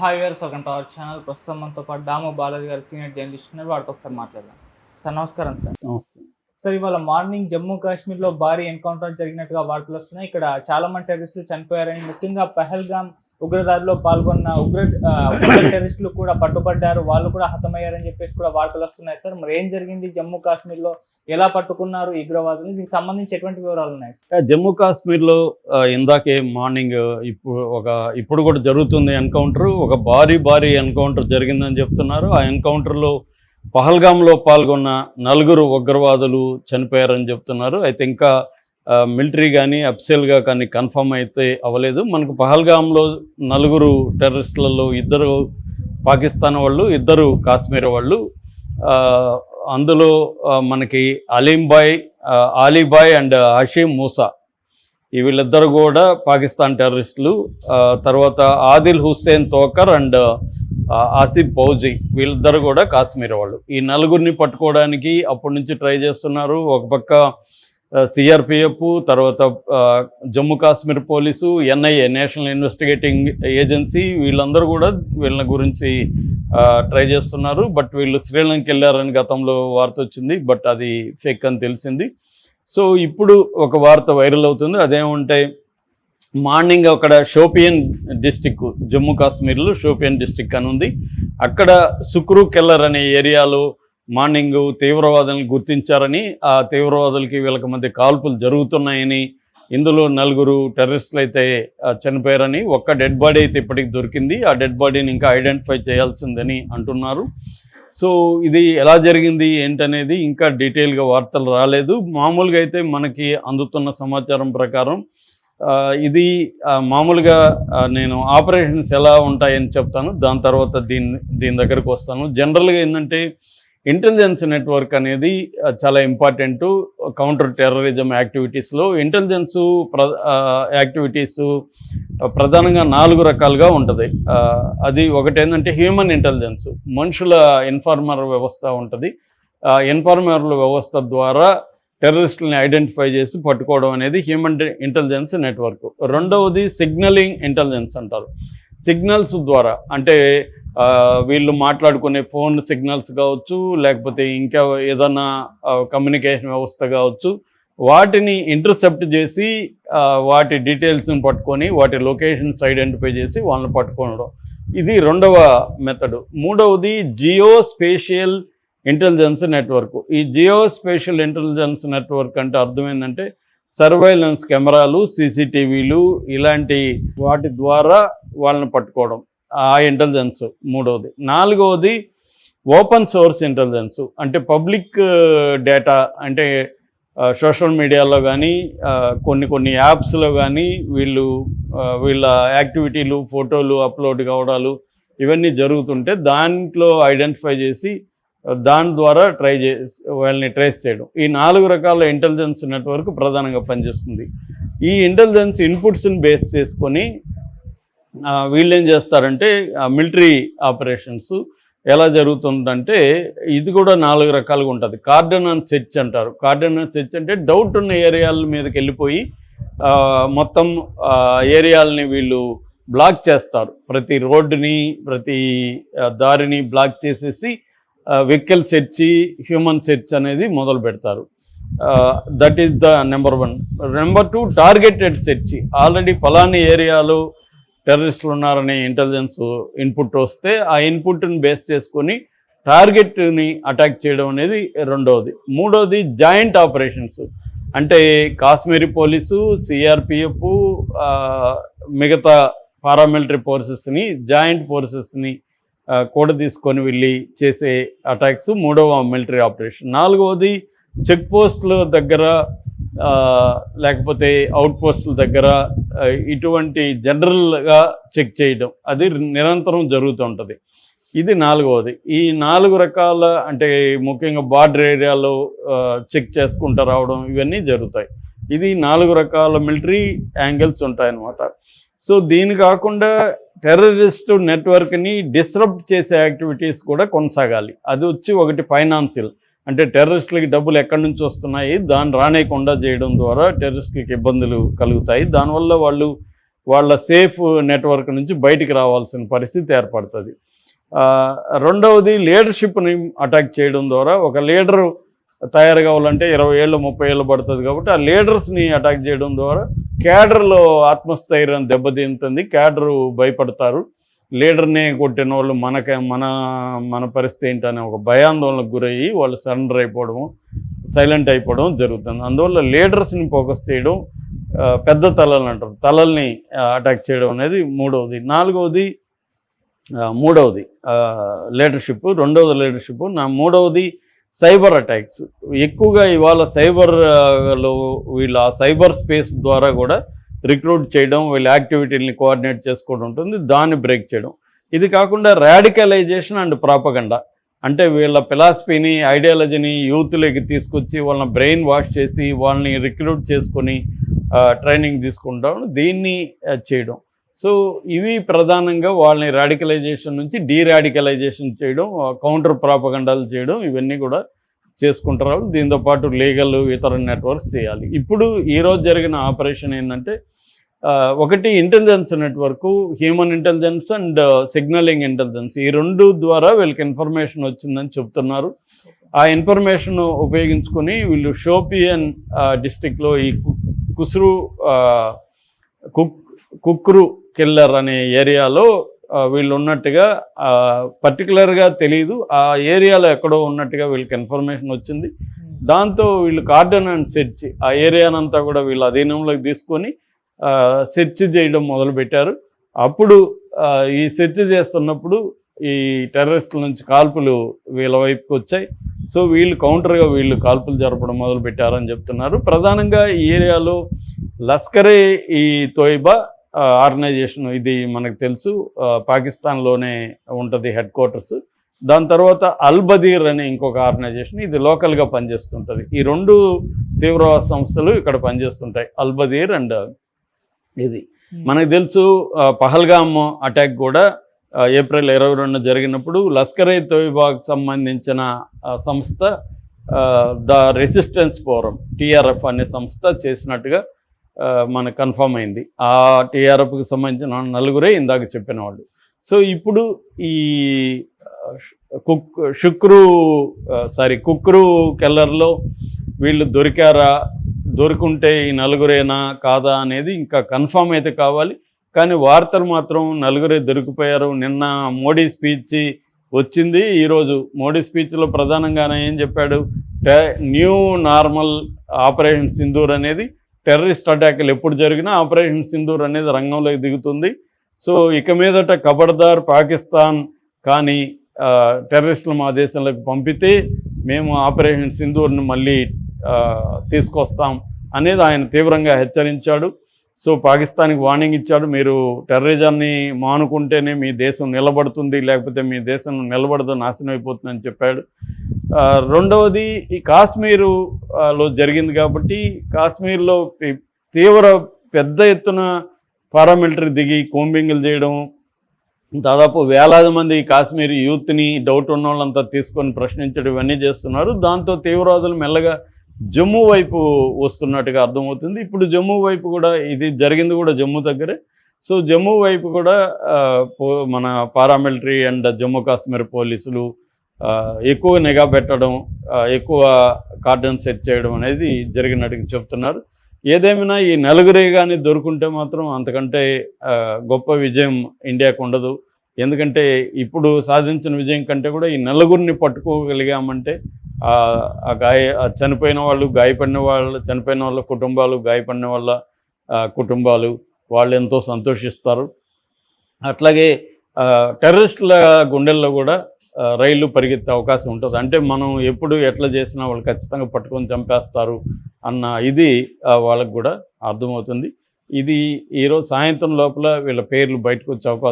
Hi గారు second our channel. ప్రస్తుతం మనతో పాటు దాము బాలాజీ గారు సీనియర్ జర్నలిస్ట్ ఉన్నారు. వారితో ఒకసారి మాట్లాడదాం. సార్ నమస్కారం సార్. నమస్తే. సార్ ఇవాళ మార్నింగ్ జమ్మూ కాశ్మీర్లో భారీ ఎన్కౌంటర్ జరిగినట్టుగా వార్తలు వస్తున్నాయి. ఇక్కడ చాలా మంది టెర్రరిస్టులు చనిపోయారని. ముఖ్యంగా పహల్గామ్ ఉగ్రదాడిలో పాల్గొన్న ఉగ్ర టెరిస్టులు టెర్రరిస్టులు కూడా పట్టుబడ్డారు. వాళ్ళు కూడా హతమయ్యారని చెప్పేసి కూడా వార్తలు వస్తున్నాయి. సార్ మరి ఏం జరిగింది? జమ్మూ కాశ్మీర్లో ఎలా పట్టుకున్నారు ఉగ్రవాదులు? దీనికి సంబంధించి ఎటువంటి వివరాలు ఉన్నాయి? సార్? జమ్మూ కాశ్మీర్లో ఇందాకే మార్నింగ్ ఇప్పుడు ఒక ఇప్పుడు కూడా జరుగుతుంది ఎన్కౌంటర్. ఒక భారీ భారీ ఎన్కౌంటర్ జరిగిందని చెప్తున్నారు. ఆ ఎన్కౌంటర్లో పహల్గాంలో పాల్గొన్న నలుగురు ఉగ్రవాదులు చనిపోయారని చెప్తున్నారు. అయితే ఇంకా మిలిటరీ కానీ అఫ్సెల్గా కానీ కన్ఫర్మ్ అయితే అవ్వలేదు. మనకు పహల్గామ్లో నలుగురు టెర్రరిస్టులలో ఇద్దరు పాకిస్తాన్ వాళ్ళు ఇద్దరు కాశ్మీర్ వాళ్ళు. అందులో మనకి అలీంబాయ్ ఆ, ఆలీబాయ్ అండ్ హషీం మూసా. ఈ వీళ్ళిద్దరు కూడా పాకిస్తాన్ టెర్రరిస్టులు. తర్వాత ఆదిల్ హుస్సేన్ తోకర్ అండ్ ఆసిఫ్ ఫౌజీ వీళ్ళిద్దరు కూడా కాశ్మీర్ వాళ్ళు. ఈ నలుగురిని పట్టుకోవడానికి అప్పటి నుంచి ట్రై చేస్తున్నారు. ఒక పక్క సిఆర్పిఎఫ్ తర్వాత Jammu Kashmir police NIA national investigating agency వీళ్ళందరూ కూడా వీళ్ళ గురించి ట్రై చేస్తున్నారు. బట్ వీళ్ళు శ్రీలంక వెళ్ళారని గతంలో వార్త వచ్చింది. బట్ అది ఫేక్ అని తెలిసింది. సో ఇప్పుడు ఒక వార్త వైరల్ అవుతుంది. అదేమంటే మార్నింగ్ అక్కడ షోపియన్ డిస్టిక్ జమ్మూ కాశ్మీర్లో షోపియన్ డిస్టిక్ అని ఉంది. అక్కడ సుక్రు కెల్లర్ అనే ఏరియాలో మార్నింగ్ తీవ్రవాదులను గుర్తించారని ఆ తీవ్రవాదులకి వీళ్ళకి మధ్య కాల్పులు జరుగుతున్నాయని ఇందులో నలుగురు టెర్రరిస్టులు అయితే చనిపోయారని ఒక్క డెడ్ బాడీ అయితే ఇప్పటికి దొరికింది. ఆ డెడ్ బాడీని ఇంకా ఐడెంటిఫై చేయాల్సిందని అంటున్నారు. సో ఇది ఎలా జరిగింది ఏంటనేది ఇంకా డీటెయిల్గా వార్తలు రాలేదు. మామూలుగా అయితే మనకి అందుతున్న సమాచారం ప్రకారం ఇది మామూలుగా నేను ఆపరేషన్స్ ఎలా ఉంటాయని చెప్తాను. దాని తర్వాత దీని దీని దగ్గరకు వస్తాను. జనరల్గా ఏంటంటే ఇంటెలిజెన్స్ నెట్వర్క్ అనేది చాలా ఇంపార్టెంట్. కౌంటర్ టెర్రరిజం యాక్టివిటీస్లో ఇంటెలిజెన్స్ ప్ర యాక్టివిటీస్ ప్రధానంగా నాలుగు రకాలుగా ఉంటుంది. అది ఒకటి ఏంటంటే హ్యూమన్ ఇంటెలిజెన్స్. మనుషుల ఇన్ఫార్మర్ వ్యవస్థ ఉంటుంది. ఆ ఇన్ఫార్మర్ల వ్యవస్థ ద్వారా టెర్రరిస్టులని ఐడెంటిఫై చేసి పట్టుకోవడం అనేది హ్యూమన్ ఇంటెలిజెన్స్ నెట్వర్క్. రెండవది సిగ్నలింగ్ ఇంటెలిజెన్స్ అంటారు. సిగ్నల్స్ ద్వారా అంటే వీళ్ళు మాట్లాడుకునే ఫోన్ సిగ్నల్స్ కావచ్చు లేకపోతే ఇంకా ఏదైనా కమ్యూనికేషన్ వ్యవస్థ కావచ్చు వాటిని ఇంటర్సెప్ట్ చేసి వాటి డీటెయిల్స్ని పట్టుకొని వాటి లొకేషన్స్ ఐడెంటిఫై చేసి వాళ్ళని పట్టుకోవడం. ఇది రెండవ మెథడు మూడవది జియో స్పేషియల్ ఇంటెలిజెన్స్ నెట్వర్క్ ఈ జియో స్పేషియల్ ఇంటెలిజెన్స్ నెట్వర్క్ అంటే అర్థం ఏంటంటే సర్వైలెన్స్ కెమెరాలు సీసీటీవీలు ఇలాంటి వాటి ద్వారా వాళ్ళని పట్టుకోవడం. ఆ ఇంటెలిజెన్స్ మూడవది నాలుగవది ఓపెన్ సోర్స్ ఇంటెలిజెన్స్ అంటే పబ్లిక్ డేటా uh, అంటే సోషల్ మీడియాలో కానీ కొన్ని కొన్ని యాప్స్లో కానీ వీళ్ళు uh, వీళ్ళ యాక్టివిటీలు ఫోటోలు అప్లోడ్ కావడాలు ఇవన్నీ జరుగుతుంటే దాంట్లో ఐడెంటిఫై చేసి uh, దాని ద్వారా ట్రై చేసి వాళ్ళని ట్రేస్ చేయడం. ఈ నాలుగు రకాల ఇంటెలిజెన్స్ నెట్వర్క్ ప్రధానంగా పనిచేస్తుంది. ఈ ఇంటెలిజెన్స్ ఇన్పుట్స్ని బేస్ చేసుకొని వీళ్ళు ఏం చేస్తారంటే మిలిటరీ ఆపరేషన్స్ ఎలా జరుగుతుందంటే ఇది కూడా నాలుగు రకాలుగా ఉంటుంది. కార్డనన్ సెర్చ్ అంటారు. కార్డనన్ సెర్చ్ అంటే డౌట్ ఉన్న ఏరియాల మీదకి వెళ్ళిపోయి మొత్తం ఏరియాలని వీళ్ళు బ్లాక్ చేస్తారు. ప్రతి రోడ్డుని ప్రతి దారిని బ్లాక్ చేసేసి వెహికల్ సెర్చ్ హ్యూమన్ సెర్చ్ అనేది మొదలు పెడతారు. That is the number one number two targeted search already ఫలాని ఏరియాలో టెర్రరిస్టులు ఉన్నారనే ఇంటెలిజెన్స్ ఇన్పుట్ వస్తే ఆ ఇన్పుట్ని బేస్ చేసుకొని టార్గెట్ని అటాక్ చేయడం అనేది రెండవది. మూడవది జాయింట్ ఆపరేషన్స్ అంటే కాశ్మీరీ పోలీసు సిఆర్పిఎఫ్ మిగతా పారామిలిటరీ ఫోర్సెస్ని జాయింట్ ఫోర్సెస్ని కూడా తీసుకొని వెళ్ళి చేసే అటాక్స్ మూడవ మిలిటరీ ఆపరేషన్ నాలుగవది చెక్ పోస్టుల దగ్గర లేకపోతే అవుట్ పోస్టుల దగ్గర ఇటువంటి జనరల్గా చెక్ చేయడం అది నిరంతరం జరుగుతూ ఉంటుంది. ఇది నాలుగవది. ఈ నాలుగు రకాల అంటే ముఖ్యంగా బార్డర్ ఏరియాలో చెక్ చేసుకుంటూ రావడం ఇవన్నీ జరుగుతాయి. ఇది నాలుగు రకాల మిలిటరీ యాంగిల్స్ ఉంటాయన్నమాట. సో దీని కాకుండా టెర్రరిస్ట్ నెట్వర్క్ని డిస్రప్ట్ చేసే యాక్టివిటీస్ కూడా కొనసాగాలి. అది వచ్చి ఒకటి ఫైనాన్షియల్ అంటే టెర్రరిస్టులకి డబ్బులు ఎక్కడి నుంచి వస్తున్నాయి? దాన్ని రానేయకుండా చేయడం ద్వారా టెర్రరిస్టులకి ఇబ్బందులు కలుగుతాయి. దానివల్ల వాళ్ళు వాళ్ళ సేఫ్ నెట్వర్క్ నుంచి బయటికి రావాల్సిన పరిస్థితి ఏర్పడుతుంది. రెండవది లీడర్షిప్ని అటాక్ చేయడం ద్వారా ఒక లీడరు తయారు కావాలంటే ఇరవై ఏళ్ళు ముప్పై ఏళ్ళు పడుతుంది కాబట్టి ఆ లీడర్స్ని అటాక్ చేయడం ద్వారా క్యాడర్లో ఆత్మస్థైర్యం దెబ్బతింటుంది. క్యాడరు భయపడతారు. లీడర్నే కొట్టిన వాళ్ళు మనక మన మన పరిస్థితి ఏంటనే ఒక భయాందోళనకు గురయ్యి వాళ్ళు సరెండర్ అయిపోవడము సైలెంట్ అయిపోవడం జరుగుతుంది. అందువల్ల లీడర్స్ని ఫోకస్ చేయడం పెద్ద తలలు అంటారు. తలల్ని అటాక్ చేయడం అనేది మూడవది. నాలుగవది మూడవది లీడర్షిప్ రెండవది లీడర్షిప్. నా మూడవది సైబర్ అటాక్స్. ఎక్కువగా ఇవాళ సైబర్లో వీళ్ళు వీళ్ళ ఆ సైబర్ స్పేస్ ద్వారా కూడా రిక్రూట్ చేయడం వీళ్ళ యాక్టివిటీని కోఆర్డినేట్ చేసుకోవడం ఉంటుంది దాన్ని బ్రేక్ చేయడం. ఇది కాకుండా రాడికలైజేషన్ అండ్ ప్రాపగండ. అంటే వీళ్ళ ఫిలాసఫీని ఐడియాలజీని యూత్లోకి తీసుకొచ్చి వాళ్ళని బ్రెయిన్ వాష్ చేసి వాళ్ళని రిక్రూట్ చేసుకొని ట్రైనింగ్ తీసుకుంటాం దీన్ని చేయడం. సో ఇవి ప్రధానంగా వాళ్ళని రాడికలైజేషన్ నుంచి డీరాడికలైజేషన్ చేయడం కౌంటర్ ప్రాపగండాలు చేయడం ఇవన్నీ కూడా చేసుకుంటారు దీంతో పాటు లీగల్ ఇతర నెట్వర్క్స్ చేయాలి. ఇప్పుడు ఈరోజు జరిగిన ఆపరేషన్ ఏంటంటే ఒకటి intelligence network human intelligence and signaling intelligence. ఈ రెండు ద్వారా వీళ్ళకి ఇన్ఫర్మేషన్ వచ్చిందని చెప్తున్నారు. ఆ ఇన్ఫర్మేషన్ ఉపయోగించుకొని వీళ్ళు షోపియన్ డిస్టిక్లో ఈ కు- కుస్రు కుక్ కుక్రు కిల్లర్ అనే ఏరియాలో వీళ్ళు ఉన్నట్టుగా పర్టికులర్గా తెలియదు ఆ ఏరియాలో ఎక్కడో ఉన్నట్టుగా వీళ్ళకి ఇన్ఫర్మేషన్ వచ్చింది. దాంతో వీళ్ళు కార్డన్ అండ్ సెర్చ్ ఆ ఏరియానంతా కూడా వీళ్ళ అధీనంలోకి తీసుకొని సెర్చ్ చేయడం మొదలుపెట్టారు. అప్పుడు ఈ సెర్చ్ చేస్తున్నప్పుడు ఈ టెర్రరిస్టుల నుంచి కాల్పులు వీళ్ళ వైపుకి వచ్చాయి. సో వీళ్ళు కౌంటర్గా వీళ్ళు కాల్పులు జరపడం మొదలు పెట్టారని చెప్తున్నారు. ప్రధానంగా ఈ ఏరియాలో లస్కరే ఈ తోయిబా ఆర్గనైజేషన్ ఇది మనకు తెలుసు. పాకిస్తాన్లోనే ఉంటుంది హెడ్ క్వార్టర్స్. దాని తర్వాత అల్ బదీర్ అనే ఇంకొక ఆర్గనైజేషన్ ఇది లోకల్గా పనిచేస్తుంటుంది. ఈ రెండు తీవ్రవాద సంస్థలు ఇక్కడ పనిచేస్తుంటాయి. అల్ బదీర్ అండ్ ఇది. మనకు తెలుసు పహల్గామ్ అటాక్ కూడా ఏప్రిల్ ఇరవై రెండు జరిగినప్పుడు లస్కర్ ఏ తోయిబాకు సంబంధించిన సంస్థ ద రెసిస్టెన్స్ ఫోరం టిఆర్ఎఫ్ అనే సంస్థ చేసినట్టుగా మనకు కన్ఫామ్ అయింది. ఆ టీఆర్ఎఫ్కి సంబంధించిన నలుగురే ఇందాక చెప్పిన వాళ్ళు. సో ఇప్పుడు ఈ కుక్ శుక్రు సారీ కుక్రు కెల్లర్లో వీళ్ళు దొరికారా? దొరుకుంటే ఈ నలుగురేనా? కాదా? అనేది ఇంకా కన్ఫామ్ అయితే కావాలి. కానీ వార్తలు మాత్రం నలుగురే దొరికిపోయారు. నిన్న మోడీ స్పీచ్ వచ్చింది. ఈరోజు మోడీ స్పీచ్లో ప్రధానంగా ఏం చెప్పాడు? న్యూ నార్మల్ ఆపరేషన్ సింధూర్ అనేది టెర్రరిస్ట్ అటాక్లు ఎప్పుడు జరిగినా ఆపరేషన్ సింధూర్ అనేది రంగంలోకి దిగుతుంది. సో ఇక మీదట కబర్దార్ పాకిస్తాన్ కానీ టెర్రరిస్టులు మా దేశంలోకి పంపితే మేము ఆపరేషన్ సింధూర్ని మళ్ళీ తీసుకొస్తాం అనేది ఆయన తీవ్రంగా హెచ్చరించాడు. సో పాకిస్తాన్కి వార్నింగ్ ఇచ్చాడు. మీరు టెర్రరిజాన్ని మానుకుంటేనే మీ దేశం నిలబడుతుంది లేకపోతే మీ దేశం నిలబడదు నాశనం అయిపోతుందని చెప్పాడు. రెండవది ఈ కాశ్మీరులో లో జరిగింది కాబట్టి కాశ్మీర్లో తీవ్ర పెద్ద ఎత్తున పారామిలిటరీ దిగి కోంబింగ్లు చేయడం దాదాపు వేలాది మంది కాశ్మీర్ యూత్ని డౌట్ ఉన్న వాళ్ళంతా తీసుకొని ప్రశ్నించడం ఇవన్నీ చేస్తున్నారు. దాంతో తీవ్రవాదులు మెల్లగా జమ్మూ వైపు వస్తున్నట్టుగా అర్థమవుతుంది. ఇప్పుడు జమ్మూ వైపు కూడా ఇది జరిగింది కూడా జమ్మూ దగ్గరే. సో జమ్మూ వైపు కూడా పో- మన పారామిలిటరీ అండ్ జమ్మూ కాశ్మీర్ పోలీసులు ఎక్కువ నిఘా పెట్టడం ఎక్కువ కార్డన్ సెట్ చేయడం అనేది జరిగినట్టుగా చెప్తున్నారు. ఏదేమైనా ఈ నలుగురే కానీ దొరుకుంటే మాత్రం అంతకంటే గొప్ప విజయం ఇండియాకు ఉండదు. ఎందుకంటే ఇప్పుడు సాధించిన విజయం కంటే కూడా ఈ నలుగురిని పట్టుకోగలిగామంటే ఆ గాయ చనిపోయిన వాళ్ళు గాయపడిన వాళ్ళు చనిపోయిన వాళ్ళ కుటుంబాలు గాయపడిన వాళ్ళ కుటుంబాలు వాళ్ళు ఎంతో సంతోషిస్తారు. అట్లాగే టెర్రరిస్టుల గుండెల్లో కూడా రైళ్ళు పరిగెత్తే అవకాశం ఉంటుంది. అంటే మనం ఎప్పుడు ఎట్లా చేసినా వాళ్ళు ఖచ్చితంగా పట్టుకొని చంపేస్తారు అన్న ఇది వాళ్ళకు కూడా అర్థమవుతుంది. ఇది ఈరోజు సాయంత్రం లోపల వీళ్ళ పేర్లు బయటకు వచ్చే అవకాశం